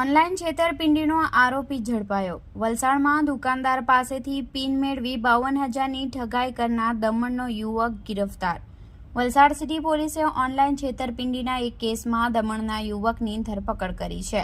Online છેતરપિંડીનો આરોપી ઝડપાયો. વલસાડમાં દુકાનદાર પાસેથી પિન મેળવી બાવન હજારની ઠગાઈ કરનાર દમણનો યુવક ગિરફતાર. વલસાડ સિટી પોલીસે ઓનલાઈન છેતરપિંડીના એક કેસમાં દમણના યુવકની ધરપકડ કરી છે.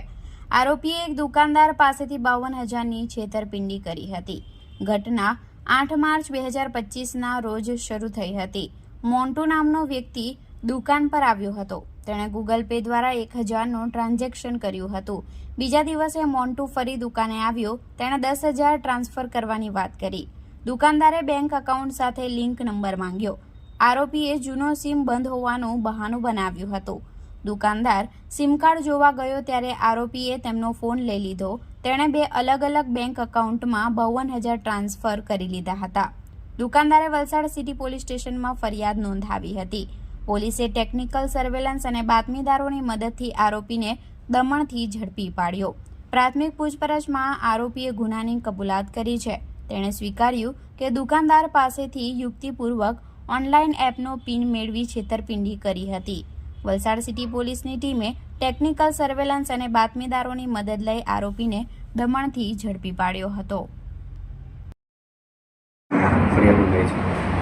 આરોપીએ એક દુકાનદાર પાસેથી બાવન હજારની છેતરપિંડી કરી હતી. ઘટના આઠ માર્ચ બે હજાર પચીસના રોજ શરૂ થઈ હતી. મોન્ટુ નામનો વ્યક્તિ દુકાન પર આવ્યો હતો. તેણે ગૂગલ પે દ્વારા એક હજારનું ટ્રાન્ઝેક્શન કર્યું હતું. બીજા દિવસે મોન્ટુ ફરી દુકાને આવ્યો. તેણે દસ હજાર ટ્રાન્સફર કરવાની વાત કરી. દુકાનદારે બેંક એકાઉન્ટ સાથે લિંક નંબર માંગ્યો. આરોપીએ જૂનો સિમ બંધ હોવાનું બહાનું બનાવ્યું હતું. દુકાનદાર સિમ કાર્ડ જોવા ગયો ત્યારે આરોપીએ તેમનો ફોન લઈ લીધો. તેણે બે અલગ અલગ બેંક એકાઉન્ટમાં બાવન હજાર ટ્રાન્સફર કરી લીધા હતા. દુકાનદારે વલસાડ સિટી પોલીસ સ્ટેશનમાં ફરિયાદ નોંધાવી હતી. પોલીસે ટેકનિકલ સર્વેલન્સ અને બાતમીદારોની મદદથી આરોપીને દમણથી ઝડપી પાડ્યો. પ્રાથમિક પૂછપરછમાં આરોપીએ ગુનાની કબૂલાત કરી છે. તેણે સ્વીકાર્યું કે દુકાનદાર પાસેથી યુક્તિપૂર્વક ઓનલાઈન એપનો પિન મેળવી છેતરપિંડી કરી હતી. વલસાડ સિટી પોલીસની ટીમે ટેકનિકલ સર્વેલન્સ અને બાતમીદારોની મદદ લઈ આરોપીને દમણથી ઝડપી પાડ્યો હતો.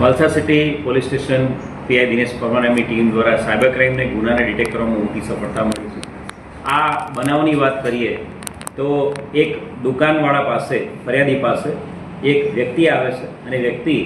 Valsad city police station PI Dinesh Parmar એમની ટીમ દ્વારા સાયબર ક્રાઇમને ગુનાને ડિટેક્ટ કરવામાં મોટી સફળતા મળી છે. આ બનાવની વાત કરીએ તો એક દુકાનવાળા પાસે, ફરિયાદી પાસે એક વ્યક્તિ આવે છે અને વ્યક્તિ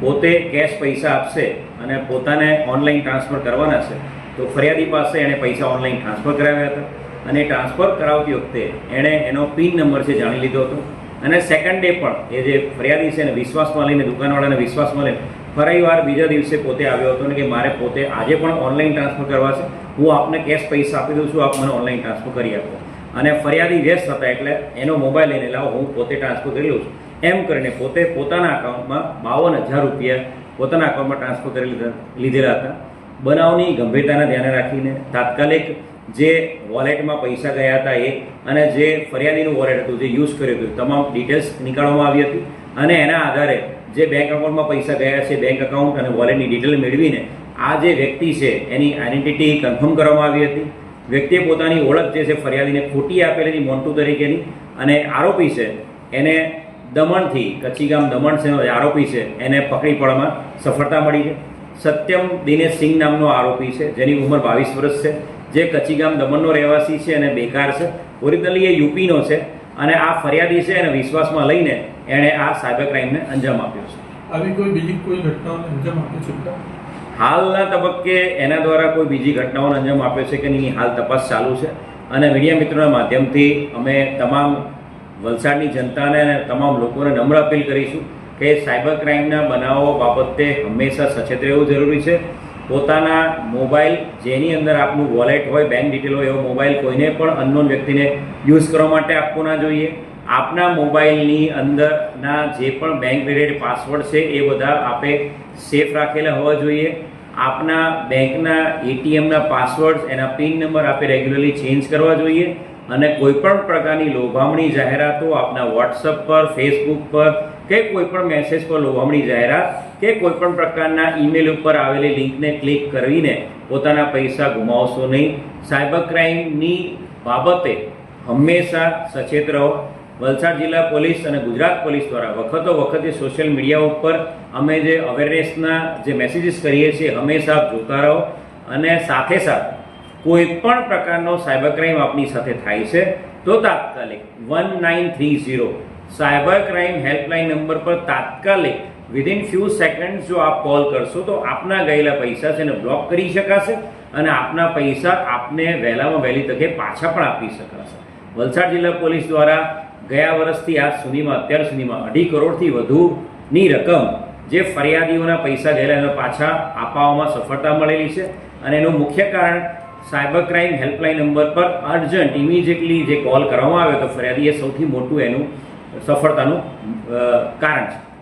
પોતે કેશ પૈસા આપશે અને પોતાને ઓનલાઈન ટ્રાન્સફર કરવાના છે. તો ફરિયાદી પાસે એણે પૈસા ઓનલાઈન ટ્રાન્સફર કરાવ્યા હતા અને ટ્રાન્સફર કરાવતી વખતે એણે એનો પિન નંબર છે જાણી લીધો હતો. અને સેકન્ડ ડે પણ એ જે ફરિયાદી છે એને વિશ્વાસમાં લઈને, દુકાનવાળાને વિશ્વાસમાં લઈને ફરી વાર બીજા દિવસે પોતે આવ્યો હતો ને કે મારે પોતે આજે પણ ઓનલાઈન ટ્રાન્સફર કરવા છે. હું આપને કેશ પૈસા આપી દઉં છું, આપ મને ઓનલાઈન ટ્રાન્સફર કરી આપો. અને ફરિયાદી વ્યસ્ત હતા એટલે એનો મોબાઈલ લઈને લાવો, હું પોતે ટ્રાન્સફર કરી લઉં છું. એમ કરીને પોતે પોતાના અકાઉન્ટમાં બાવન હજાર રૂપિયા પોતાના અકાઉન્ટમાં ટ્રાન્સફર કરી લીધા, લીધેલા હતા. બનાવની ગંભીરતાને ધ્યાને રાખીને તાત્કાલિક જે વોલેટમાં પૈસા ગયા હતા એ અને જે ફરિયાદીનું વોલેટ હતું, જે યુઝ કર્યું હતું તમામ ડિટેલ્સ નીકાળવામાં આવી હતી. અને એના આધારે જે બેંક એકાઉન્ટમાં પૈસા ગયા છે બેંક એકાઉન્ટ અને વોલેટની ડિટેલ મેળવીને આ જે વ્યક્તિ છે, એની આઈડેન્ટિટી કન્ફર્મ કરવામાં આવી હતી. વ્યક્તિએ પોતાની ઓળખ જે છે, ફરિયાદીને ખોટી આપેલી મોન્ટુ તરીકેની. અને આરોપી છે, એને દમણથી, કચ્છીગામ દમણ છે આરોપી છે, એને પકડી પડવામાં સફળતા મળી છે. સત્યમ દિનેશ સિંહ નામનો આરોપી છે, જેની ઉંમર બાવીસ વર્ષ છે. જે કચ્છીગામ દમણનો રહેવાસી છે અને બેકાર છે. ઓરિજિનલી એ યુપીનો છે. અને આ ફરિયાદી છે એને વિશ્વાસમાં લઈને એણે આ સાયબર ક્રાઇમને અંજામ આપ્યો છે. આવી કોઈ બીજી કોઈ ઘટનાઓને અંજામ આપી ચૂકતા હાલના તબક્કે એના દ્વારા કોઈ બીજી ઘટનાઓને અંજામ આપ્યો છે કે નહીં હાલ તપાસ ચાલુ છે. અને મીડિયા મિત્રોના માધ્યમથી અમે તમામ વલસાડની જનતાને અને તમામ લોકોને નમ્ર અપીલ કરીશું કે સાયબર ક્રાઇમના બનાવો બાબતે હંમેશા સચેત રહેવું જરૂરી છે. પોતાના મોબાઈલ, જેની અંદર આપનું વોલેટ હોય, બેંક ડિટેલ હોય, એવો મોબાઈલ કોઈને પણ અનનોન વ્યક્તિને યુઝ કરવા માટે આપવો ના જોઈએ. આપના મોબાઈલની અંદરના જે પણ બેંક રિલેટેડ પાસવર્ડ છે, એ બધા આપે સેફ રાખેલા હોવા જોઈએ. આપના બેંકના એટીએમના પાસવર્ડ એના પિન નંબર આપે રેગ્યુલરલી ચેન્જ કરવા જોઈએ. અને કોઈપણ પ્રકારની લોભામણી જાહેરાતો આપના વોટ્સઅપ પર ફેસબુક પર કે કોઈપણ મેસેજ પર લોભામણી જાહેરાત કે કોઈપણ પ્રકારના ઈમેલ ઉપર આવેલી લિંકને ક્લિક કરીને પોતાના પૈસા ગુમાવશો નહીં. સાયબર ક્રાઇમની બાબતે હંમેશા સચેત રહો. વલસાડ જિલ્લા પોલીસ અને ગુજરાત પોલીસ દ્વારા વખતો વખતે સોશિયલ મીડિયા ઉપર અમે જે અવેરનેસના જે મેસેજીસ કરીએ છીએ, હંમેશા જોતા રહો. અને સાથે સાથે કોઈ પણ પ્રકારનો સાયબર ક્રાઇમ આપની સાથે થાય છે, તો તાત્કાલિક one nine three zero cyber crime helpline number પર તાત્કાલિક વિધિન ફ્યુ સેકન્ડ જો આપ કોલ કરશો તો આપના ગયેલા પૈસા છે એને બ્લોક કરી શકાશે અને આપના પૈસા આપને વહેલામાં વહેલી તકે પાછા પણ આપી શકાશે. વલસાડ જિલ્લા પોલીસ દ્વારા ગયા વર્ષથી આજ સુધીમાં, અત્યાર સુધીમાં અઢી કરોડથી વધુની રકમ જે ફરિયાદીઓના પૈસા ગયેલા એના પાછા આપવામાં સફળતા મળેલી છે અને એનું મુખ્ય કારણ સાયબર ક્રાઇમ હેલ્પલાઇન નંબર પર અર્જન્ટ ઇમિજિએટલી જે કોલ કરવામાં આવ્યો તો ફરિયાદી એ સૌથી મોટું એનું સફળતાનું કારણ છે.